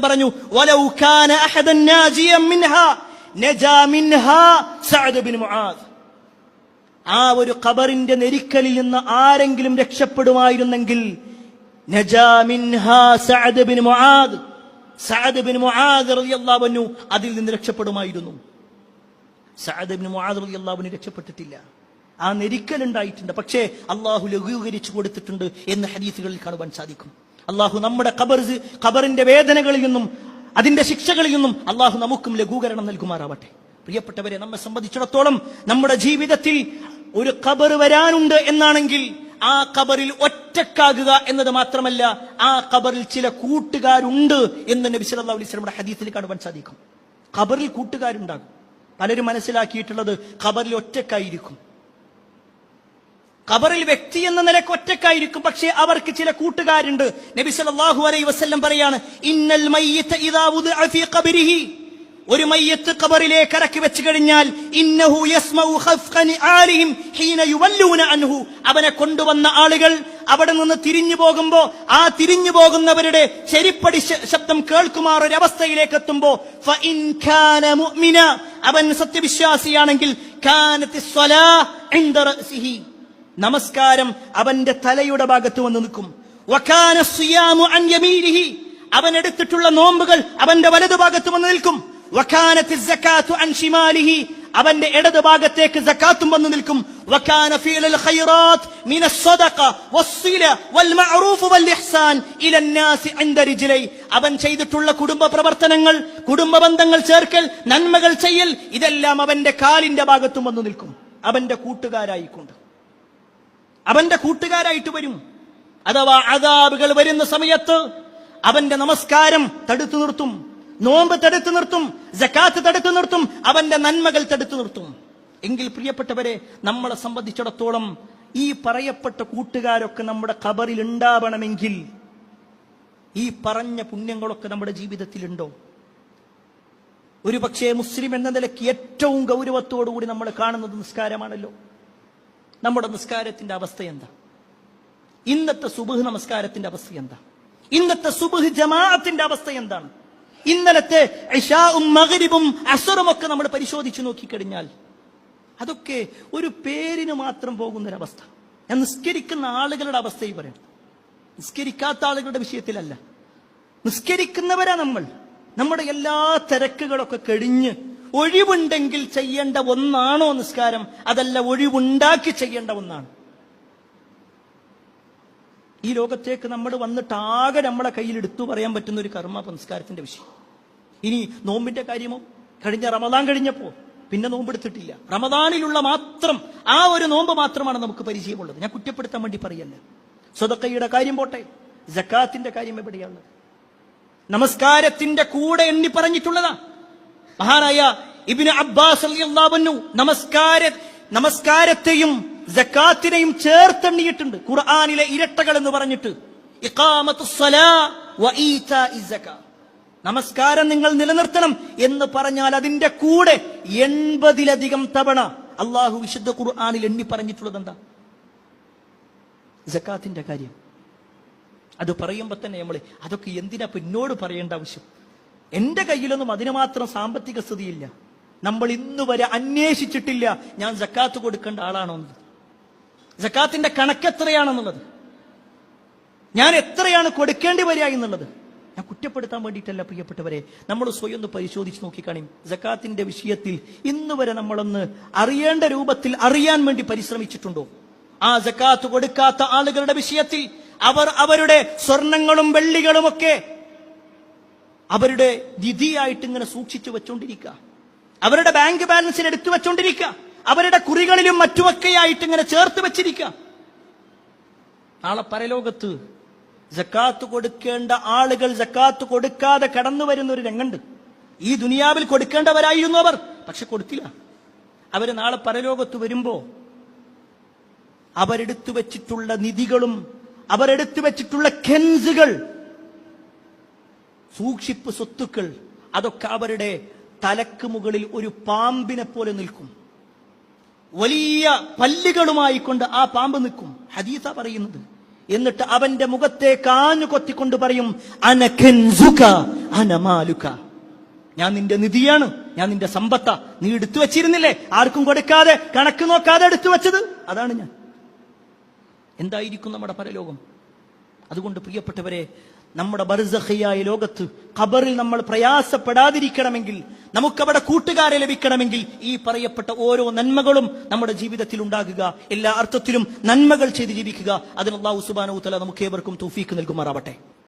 പറഞ്ഞു ആ ഒരു ഖബറിന്റെ നെരിക്കലിൽ നിന്ന് ആരെങ്കിലും രക്ഷപ്പെടുമായിരുന്നെങ്കിൽ അതിൽ നിന്ന് രക്ഷപ്പെടുമായിരുന്നു. രക്ഷപ്പെട്ടിട്ടില്ല. ആ നെരിക്കൽ ഉണ്ടായിട്ടുണ്ട്. പക്ഷേ അള്ളാഹു ലഘൂകരിച്ചു കൊടുത്തിട്ടുണ്ട് എന്ന് ഹദീസുകളിൽ കാണുവാൻ സാധിക്കും. അള്ളാഹു നമ്മുടെ ഖബർ ഖബറിന്റെ വേദനകളിൽ നിന്നും അതിന്റെ ശിക്ഷകളിൽ നിന്നും അള്ളാഹു നമുക്കും ലഘൂകരണം നൽകുമാറാവട്ടെ. പ്രിയപ്പെട്ടവരെ നമ്മെ സംബന്ധിച്ചിടത്തോളം നമ്മുടെ ജീവിതത്തിൽ ഒരു ഖബർ വരാനുണ്ട് എന്നാണെങ്കിൽ ആ ഖബറിൽ ഒറ്റക്കാകുക എന്നത് മാത്രമല്ല ആ ഖബറിൽ ചില കൂട്ടുകാരുണ്ട് എന്ന് നബി സല്ലല്ലാഹു അലൈഹി ഹദീസിൽ കാണുവാൻ സാധിക്കും. ഖബറിൽ കൂട്ടുകാരുണ്ടാകും. പലരും മനസ്സിലാക്കിയിട്ടുള്ളത് ഖബറിൽ ഒറ്റക്കായിരിക്കും. ഖബറിൽ വ്യക്തി എന്ന നിലയ്ക്ക് ഒറ്റക്കായിരിക്കും പക്ഷേ അവർക്ക് ചില കൂട്ടുകാരുണ്ട്. നബി സല്ലല്ലാഹു അലൈഹി വസല്ലം പറയാണ് ഇന്നൽ മയ്യിത ഇദാ ഫീ ഖബരിഹി. ഒരു മയ്യത്ത് ഖബറിലേക്ക് ഇറക്കി വെച്ച് കഴിഞ്ഞാൽ ഇന്നഹു യസ്മഉ ഖഫ്ഖനി അൻഹു. അവനെ കൊണ്ടുവന്ന ആളുകൾ അവിടെ നിന്ന് തിരിഞ്ഞു പോകുമ്പോ ആ തിരിഞ്ഞു പോകുന്നവരുടെ ചെരിപ്പടി ശബ്ദം കേൾക്കുമാർ ഒരു അവസ്ഥയിലേക്ക് എത്തുമ്പോ കാന മുഅ്മിന. അവൻ സത്യവിശ്വാസിയാണെങ്കിൽ കാനത്തി സ്വലാ നമസ്കാരം അവന്റെ തലയുടെ ഭാഗത്ത് വന്ന് നിൽക്കും. അവൻ എടുത്തിട്ടുള്ള നോമ്പുകൾ അവന്റെ വലതുഭാഗത്ത് വന്ന് നിൽക്കും. അവന്റെ ഇടതു ഭാഗത്തേക്ക് സക്കാത്തും വന്നു നിൽക്കും. അവൻ ചെയ്തിട്ടുള്ള കുടുംബ പ്രവർത്തനങ്ങൾ കുടുംബ ബന്ധങ്ങൾ ചേർക്കൽ നന്മകൾ ചെയ്യൽ ഇതെല്ലാം അവന്റെ കാലിന്റെ ഭാഗത്തും വന്നു നിൽക്കും. അവന്റെ കൂട്ടുകാരായിക്കൊണ്ട്. അവന്റെ കൂട്ടുകാരായിട്ട് വരും. അഥവാ അതാബുകൾ വരുന്ന സമയത്ത് അവന്റെ നമസ്കാരം തടുത്തു നിർത്തും. നോമ്പ് തടുത്തു നിർത്തും. ജക്കാത്ത് തടുത്തു നിർത്തും. അവന്റെ നന്മകൾ തടുത്തു നിർത്തും. എങ്കിൽ പ്രിയപ്പെട്ടവരെ നമ്മളെ സംബന്ധിച്ചിടത്തോളം ഈ പറയപ്പെട്ട കൂട്ടുകാരൊക്കെ നമ്മുടെ ഖബറിൽ ഉണ്ടാവണമെങ്കിൽ ഈ പറഞ്ഞ പുണ്യങ്ങളൊക്കെ നമ്മുടെ ജീവിതത്തിലുണ്ടോ? ഒരു പക്ഷേ മുസ്ലിം എന്ന നിലയ്ക്ക് ഏറ്റവും ഗൗരവത്തോടുകൂടി നമ്മൾ കാണുന്നത് നിസ്കാരമാണല്ലോ. നമ്മുടെ നിസ്കാരത്തിന്റെ അവസ്ഥ എന്താ? ഇന്നത്തെ സുബഹ് നമസ്കാരത്തിന്റെ അവസ്ഥ എന്താ? ഇന്നത്തെ സുബഹ് ജമാഅത്തിന്റെ അവസ്ഥ എന്താണ്? ഇന്നലത്തെ ഇഷാവും മകരിബും അസറും ഒക്കെ നമ്മൾ പരിശോധിച്ചു നോക്കിക്കഴിഞ്ഞാൽ അതൊക്കെ ഒരു പേരിന് മാത്രം പോകുന്നൊരവസ്ഥ. ഞാൻ നിസ്കരിക്കുന്ന ആളുകളുടെ അവസ്ഥയിൽ പറയണം. നിസ്കരിക്കാത്ത ആളുകളുടെ വിഷയത്തിലല്ല. നിസ്കരിക്കുന്നവരാ നമ്മൾ. നമ്മുടെ എല്ലാ തിരക്കുകളൊക്കെ കഴിഞ്ഞ് ഒഴിവുണ്ടെങ്കിൽ ചെയ്യേണ്ട ഒന്നാണോ നിസ്കാരം? അതല്ല ഒഴിവുണ്ടാക്കി ചെയ്യേണ്ട ഒന്നാണ്. ഈ ലോകത്തേക്ക് നമ്മൾ വന്നിട്ട് ആകെ നമ്മളെ കയ്യിൽ എടുത്തു പറയാൻ പറ്റുന്ന ഒരു കർമ്മ സംസ്കാരത്തിന്റെ വിഷയം. ഇനി നോമ്പിന്റെ കാര്യമോ? കഴിഞ്ഞ റമദാൻ കഴിഞ്ഞപ്പോ? പിന്നെ നോമ്പെടുത്തിട്ടില്ല. റമദാനിലുള്ള മാത്രം ആ ഒരു നോമ്പ് മാത്രമാണ് നമുക്ക് പരിചയമുള്ളത്. ഞാൻ കുറ്റപ്പെടുത്താൻ വേണ്ടി പറയല്ല? സ്വതക്കയുടെ കാര്യം പോട്ടെ. ജക്കാത്തിന്റെ കാര്യം എവിടെയാണ് നമസ്കാരത്തിന്റെ കൂടെ എണ്ണി പറഞ്ഞിട്ടുള്ളതാ. മഹാനായ ഇബിന് അബ്ബാസ് നമസ്കാര നമസ്കാരത്തെയും ജക്കാത്തിനെയും ചേർത്തെണ്ണിയിട്ടുണ്ട് ഖുർആാനിലെ ഇരട്ടകൾ എന്ന് പറഞ്ഞിട്ട്. നമസ്കാരം നിങ്ങൾ നിലനിർത്തണം എന്ന് പറഞ്ഞാൽ അതിന്റെ കൂടെ എൺപതിലധികം തവണ അള്ളാഹു വിശുദ്ധ ഖുർആാനിൽ എണ്ണി പറഞ്ഞിട്ടുള്ളത് എന്താ? ജക്കാത്തിന്റെ കാര്യം. അത് പറയുമ്പോൾ തന്നെ നമ്മൾ അതൊക്കെ എന്തിനാ പിന്നോട് പറയേണ്ട ആവശ്യം? എന്റെ കയ്യിലൊന്നും അതിന് മാത്രം സാമ്പത്തിക സ്ഥിതിയില്ല. നമ്മൾ ഇന്ന് വരെ അന്വേഷിച്ചിട്ടില്ല ഞാൻ ജക്കാത്ത് കൊടുക്കേണ്ട ആളാണോ എന്ന് ജക്കാത്തിന്റെ കണക്ക് എത്രയാണെന്നുള്ളത് ഞാൻ എത്രയാണ് കൊടുക്കേണ്ടി വരിക എന്നുള്ളത്? ഞാൻ കുറ്റപ്പെടുത്താൻ വേണ്ടിയിട്ടല്ല പ്രിയപ്പെട്ടവരെ നമ്മൾ സ്വയം ഒന്ന് പരിശോധിച്ച് നോക്കിക്കാണും. ജക്കാത്തിന്റെ വിഷയത്തിൽ ഇന്ന് വരെ നമ്മളൊന്ന് അറിയേണ്ട രൂപത്തിൽ അറിയാൻ വേണ്ടി പരിശ്രമിച്ചിട്ടുണ്ടോ? ആ ജക്കാത്ത് കൊടുക്കാത്ത ആളുകളുടെ വിഷയത്തിൽ അവർ അവരുടെ സ്വർണങ്ങളും വെള്ളികളും ഒക്കെ അവരുടെ നിധിയായിട്ട് ഇങ്ങനെ സൂക്ഷിച്ചു വെച്ചോണ്ടിരിക്കുക. അവരുടെ ബാങ്ക് ബാലൻസിൽ എടുത്തു വെച്ചോണ്ടിരിക്കുക. അവരുടെ കുറികളിലും മറ്റുമൊക്കെയായിട്ട് ഇങ്ങനെ ചേർത്ത് വെച്ചിരിക്കുക. നാളെ പരലോകത്ത് ജക്കാത്ത് കൊടുക്കേണ്ട ആളുകൾ ജക്കാത്ത് കൊടുക്കാതെ കടന്നു വരുന്ന ഒരു രംഗുണ്ട് ഈ ദുനിയാവിൽ കൊടുക്കേണ്ടവരായിരുന്നു അവർ പക്ഷെ കൊടുത്തില്ല. അവർ നാളെ പരലോകത്ത് വരുമ്പോ അവരെടുത്തു വെച്ചിട്ടുള്ള നിധികളും അവരെടുത്തു വെച്ചിട്ടുള്ള കെൻസുകൾ സൂക്ഷിപ്പ് സ്വത്തുക്കൾ അതൊക്കെ അവരുടെ തലക്ക് മുകളിൽ ഒരു പാമ്പിനെ പോലെ നിൽക്കും. വലിയ പല്ലുകളുമായി കൊണ്ട് ആ പാമ്പ് നിൽക്കും. ഹദീസ പറയുന്നത്. എന്നിട്ട് അവന്റെ മുഖത്തെ കാഞ്ഞു കൊത്തിക്കൊണ്ട് പറയും അനമാലുക ഞാൻ നിന്റെ നിധിയാണ് ഞാൻ നിന്റെ സമ്പത്ത. നീ എടുത്തു വെച്ചിരുന്നില്ലേ? ആർക്കും കൊടുക്കാതെ കണക്ക് നോക്കാതെ എടുത്തു വെച്ചത്? അതാണ് ഞാൻ. എന്തായിരിക്കും നമ്മുടെ പരലോകം? അതുകൊണ്ട് പ്രിയപ്പെട്ടവരെ നമ്മുടെ ബർസഖിയായ ലോകത്ത് ഖബറിൽ നമ്മൾ പ്രയാസപ്പെടാതിരിക്കണമെങ്കിൽ നമുക്കവിടെ കൂട്ടുകാരെ ലഭിക്കണമെങ്കിൽ ഈ പറയപ്പെട്ട ഓരോ നന്മകളും നമ്മുടെ ജീവിതത്തിൽ ഉണ്ടാകുക എല്ലാ അർത്ഥത്തിലും നന്മകൾ ചെയ്ത് ജീവിക്കുക. അതിന് അള്ളാഹു തല നമുക്ക് ഏവർക്കും തൂഫീക്ക് നൽകുമാറാവട്ടെ.